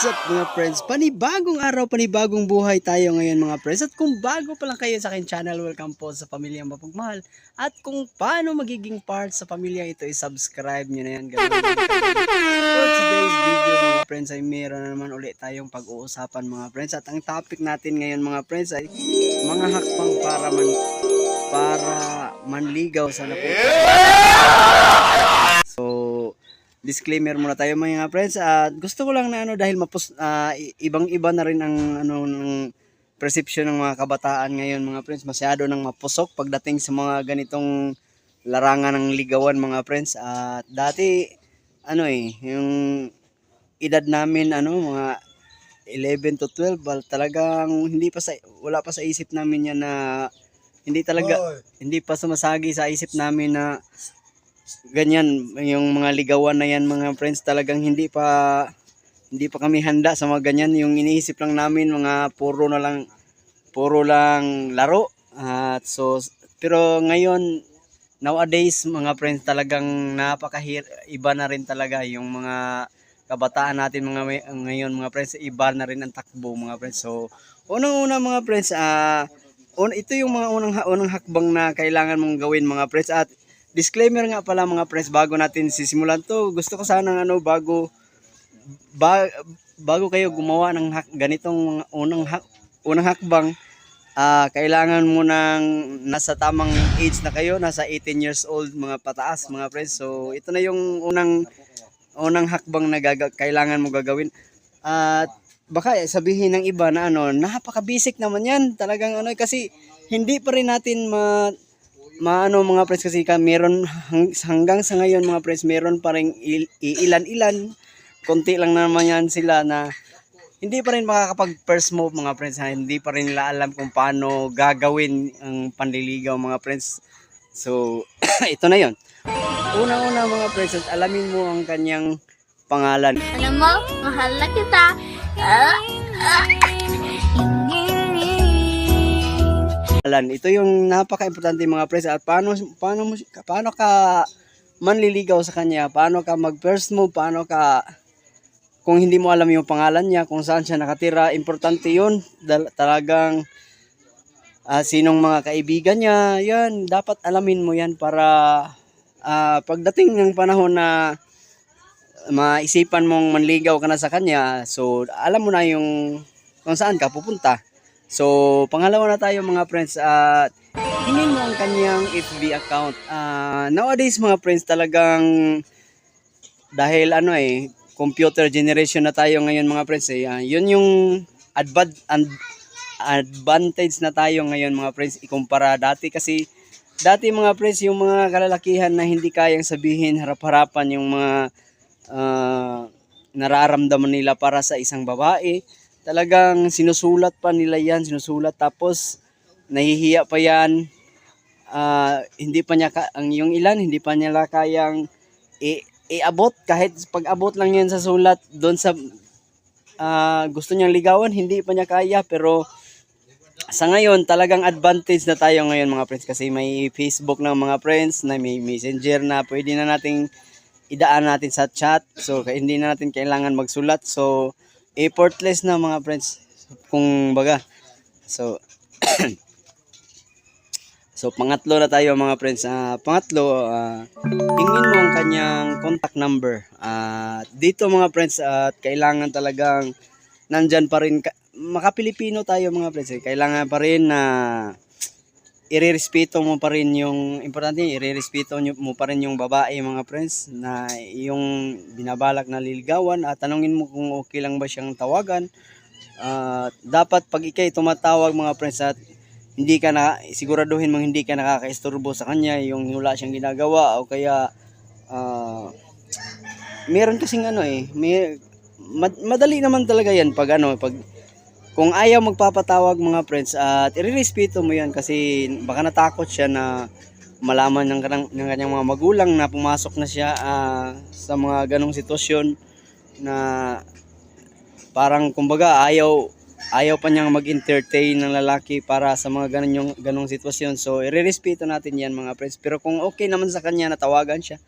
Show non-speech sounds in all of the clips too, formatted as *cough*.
What's up mga friends? Panibagong araw, panibagong buhay tayo ngayon mga friends. At kung bago pa lang kayo sa akin channel, welcome po sa Pamilyang Mapagmahal. At kung paano magiging part sa pamilya ito, i-subscribe nyo na yan. Ganun. For today's video mga friends ay meron na naman ulit tayong pag-uusapan mga friends. At ang topic natin ngayon mga friends ay mga hakbang para man para manligaw sa napupunta. Disclaimer muna tayo mga friends. At gusto ko lang na ano dahil mapus ah, i- ibang-iba na rin ang ano ng perception ng mga kabataan ngayon mga friends. Masyado nang mapusok pagdating sa mga ganitong larangan ng ligawan mga friends. At dati ano eh yung edad namin ano mga 11 to 12 well, talagang hindi pa sa wala pa sa isip namin yan na hindi talaga hindi pa sumasagi sa isip namin na ganyan yung mga ligawan na yan mga friends talagang hindi pa hindi pa kami handa sa mga ganyan. Yung iniisip lang namin mga puro na lang puro lang laro. At so pero ngayon nowadays mga friends talagang napakahir iba na rin talaga yung mga kabataan natin mga ngayon mga friends iba na rin ang takbo mga friends. So unang-una mga friends ah un, ito yung mga unang unang hakbang na kailangan mong gawin mga friends. At disclaimer nga pala mga friends bago natin sisimulan to gusto ko sana ano bago ba, bago kayo gumawa ng hak, ganitong unang hak, unang hakbang ah kailangan mo nang nasa tamang age na kayo nasa 18 years old mga pataas mga friends. So ito na yung unang unang hakbang na gaga, kailangan mo gagawin. At baka sabihin ng iba na ano napaka-basic naman yan talagang ano kasi hindi pa rin natin ma maano mga friends kasi ka meron hang- hanggang sa ngayon mga friends meron pa rin il- ilan-ilan konti lang naman yan sila na hindi pa rin makakapag first move mga friends ha? hindi pa rin nila alam kung paano gagawin ang panliligaw mga friends so *coughs* ito na yon una-una mga friends at alamin mo ang kanyang pangalan Alam mo, mahal na kita. Ah, ah. Alan, ito yung napaka-importante mga friends at paano paano paano ka manliligaw sa kanya, paano ka mag first move, paano ka kung hindi mo alam yung pangalan niya, kung saan siya nakatira, importante 'yun. Dal- talagang ah, sinong mga kaibigan niya, 'yan, dapat alamin mo 'yan para ah, pagdating ng panahon na maisipan mong manligaw ka na sa kanya, so alam mo na yung kung saan ka pupunta. So, pangalawa na tayo mga friends at hingin mo ang kanyang FB account. Ah, nowadays mga friends talagang dahil ano eh, computer generation na tayo ngayon mga friends eh. ah, yun yung advad an- advantage na tayo ngayon mga friends ikumpara dati kasi dati mga friends yung mga kalalakihan na hindi kayang sabihin harap-harapan yung mga ah, nararamdaman nila para sa isang babae talagang sinusulat pa nila yan, sinusulat. Tapos nahihiya pa yan. Ah, hindi pa niya ang yung ilan hindi pa niya kayang i, iabot. Kahit pag-abot lang yan sa sulat doon sa ah, gusto niyang ligawan, hindi pa niya kaya. Pero sa ngayon talagang advantage na tayo ngayon mga friends. Kasi may Facebook ng mga friends na may messenger na pwede na nating idaan natin sa chat. So hindi na natin kailangan magsulat. So effortless na mga friends. Kung baga so *coughs* so pangatlo na tayo mga friends. Ah, pangatlo ah, tingin mo ang kanyang contact number. Ah, dito mga friends at kailangan talagang nandyan pa rin ka- makapilipino tayo mga friends. Eh. kailangan pa rin na irerespeto mo pa rin yung importante irerespeto mo pa rin yung babae mga friends na yung binabalak na liligawan at tanungin mo kung okay lang ba siyang tawagan. At dapat pag ikay tumatawag mga friends at hindi ka na siguraduhin mong hindi ka nakakaisturbo sa kanya yung wala siyang ginagawa o kaya ah, meron kasing ano eh may, mad- madali naman talaga yan pag ano pag kung ayaw magpapatawag mga friends at irerespeto mo yan kasi baka natakot siya na malaman ng, ng kanyang mga magulang na pumasok na siya ah, sa mga ganong sitwasyon na parang kumbaga ayaw ayaw pa niyang mag-entertain ng lalaki para sa mga ganun yung ganong sitwasyon. So, irerespeto natin yan mga friends. Pero kung okay naman sa kanya na tawagan siya,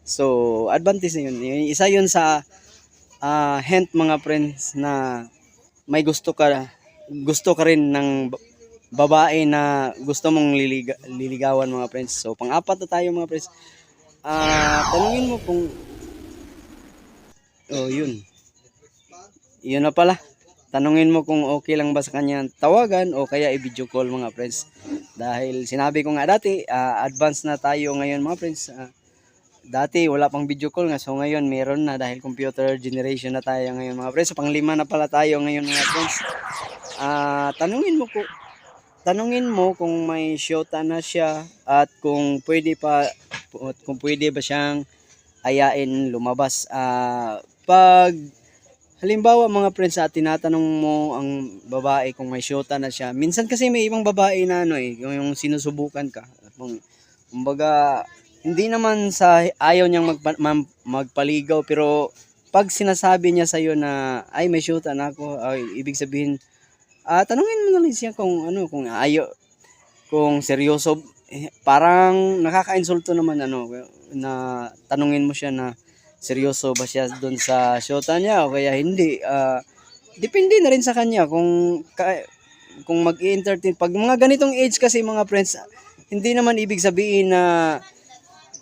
so, advantage na yun. Isa yun sa ah, hint mga friends na may gusto ka gusto ka rin ng ba- babae na gusto mong liliga, liligawan mga friends. So pang-apat na tayo mga friends. Ah, tanungin mo kung Oh, yun. Yun na pala. Tanungin mo kung okay lang ba sa kanya tawagan o kaya i-video call mga friends. Dahil sinabi ko nga dati, ah, advance na tayo ngayon mga friends. Ah, dati wala pang video call nga so ngayon meron na dahil computer generation na tayo ngayon mga friends. So, panglima na pala tayo ngayon mga friends. Ah, tanungin mo ko tanungin mo kung may shota na siya at kung pwede pa kung pwede ba siyang ayain lumabas. Ah, pag halimbawa mga friends at tinatanong mo ang babae kung may shota na siya. Minsan kasi may ibang babae na ano eh, yung, yung sinusubukan ka. Kung, kumbaga, hindi naman sa ayaw niyang magpa- magpaligaw pero pag sinasabi niya sa na ay may shota na ako, ay, ibig sabihin ah tanungin mo na lang siya kung ano kung ayaw kung seryoso. Eh, parang nakaka-insulto naman ano na tanungin mo siya na seryoso ba siya doon sa shota niya o kaya hindi. Ah, depende na rin sa kanya kung kung mag-entertain pag mga ganitong age kasi mga friends hindi naman ibig sabihin na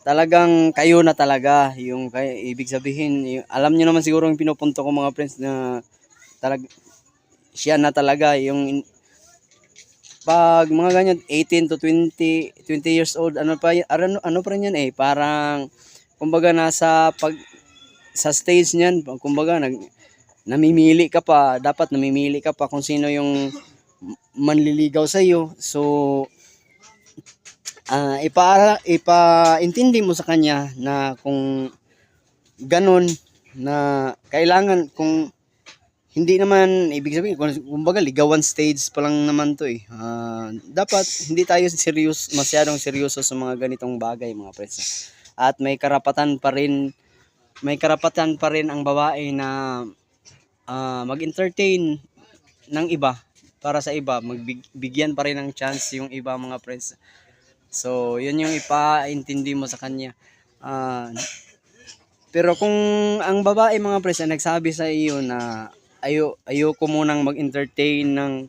talagang kayo na talaga yung kay ibig sabihin yung, alam niyo naman siguro yung pinupunto ko mga friends na talag siya na talaga yung in- pag mga ganyan 18 to 20 20 years old ano pa ano, ano pa rin yan eh parang kumbaga nasa pag sa stage niyan kumbaga nag namimili ka pa dapat namimili ka pa kung sino yung manliligaw sa iyo so ah ipa ipaintindi mo sa kanya na kung ganun na kailangan kung hindi naman ibig sabihin kumbaga ligawan stage pa lang naman to eh. Ah, dapat hindi tayo serious masyadong seryoso sa mga ganitong bagay mga pres. At may karapatan pa rin may karapatan pa rin ang babae na ah, mag-entertain ng iba para sa iba, magbigyan pa rin ng chance yung iba mga friends. So, yun yung ipaintindi mo sa kanya. Ah, pero kung ang babae mga pres ay nagsabi sa iyo na ayo ayoko munang mag-entertain ng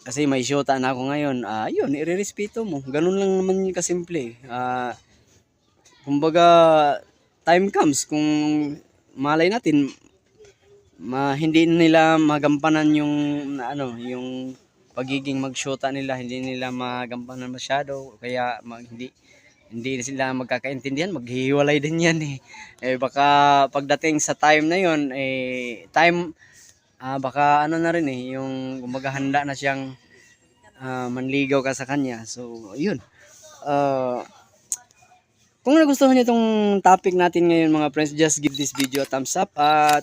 kasi may shota na ako ngayon, ah yun, irerespeto mo. Ganun lang naman yun kasimple. Ah kumbaga, time comes kung malay natin ma, hindi nila magampanan yung ano, yung pagiging magshota nila, hindi nila magampanan masyado kaya mag, hindi hindi sila magkakaintindihan, maghihiwalay din yan eh. Eh baka pagdating sa time na yon eh time ah baka ano na rin eh, yung kumbaga handa na siyang ah, manligaw ka sa kanya. So, yun. Ah kung nagustuhan niyo itong topic natin ngayon mga friends, just give this video a thumbs up at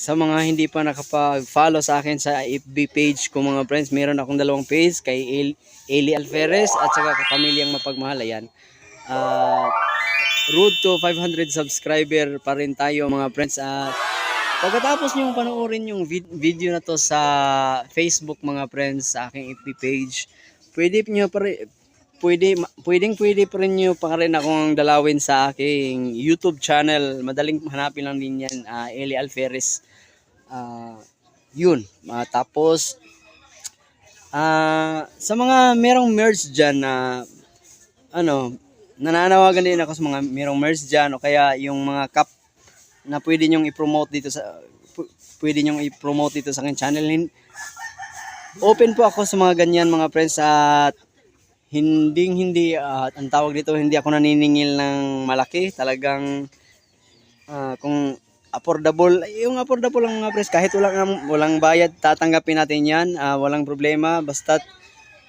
sa mga hindi pa nakapag-follow sa akin sa FB page ko mga friends, meron akong dalawang page kay El- Eli Alferez at saka kay Pamilyang Mapagmahal. Ayan. At road to 500 subscriber pa rin tayo mga friends. At pagkatapos nyo panoorin yung vid- video na to sa Facebook mga friends, sa aking FB page, pwede nyo pa rin, pwede, pwedeng pwede pa rin nyo pa rin akong dalawin sa aking YouTube channel. Madaling hanapin lang din yan, ah, Eli Alferez. Ah, yun. Ah, tapos, ah, sa mga merong merch dyan na, ano, nananawagan din ako sa mga merong merch dyan o kaya yung mga cup na pwede nyong i-promote dito sa, pwede nyong i-promote dito sa aking channel. Open po ako sa mga ganyan mga friends at hindi hindi at ang tawag dito hindi ako naniningil ng malaki talagang ah, kung affordable. Yung affordable lang mga friends kahit walang walang bayad tatanggapin natin yan. Ah, walang problema. Basta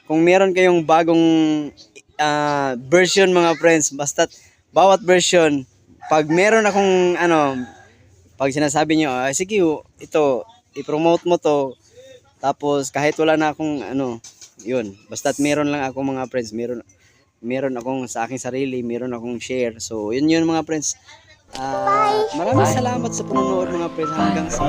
kung meron kayong bagong ah, version mga friends basta bawat version pag meron akong ano pag sinasabi niyo ah, sige ito i-promote mo to. Tapos kahit wala na akong ano yun. Basta't meron lang ako mga friends. Meron meron akong sa aking sarili meron akong share. So yun yun mga friends Ah, maraming salamat sa panonood mga friends. Hanggang sa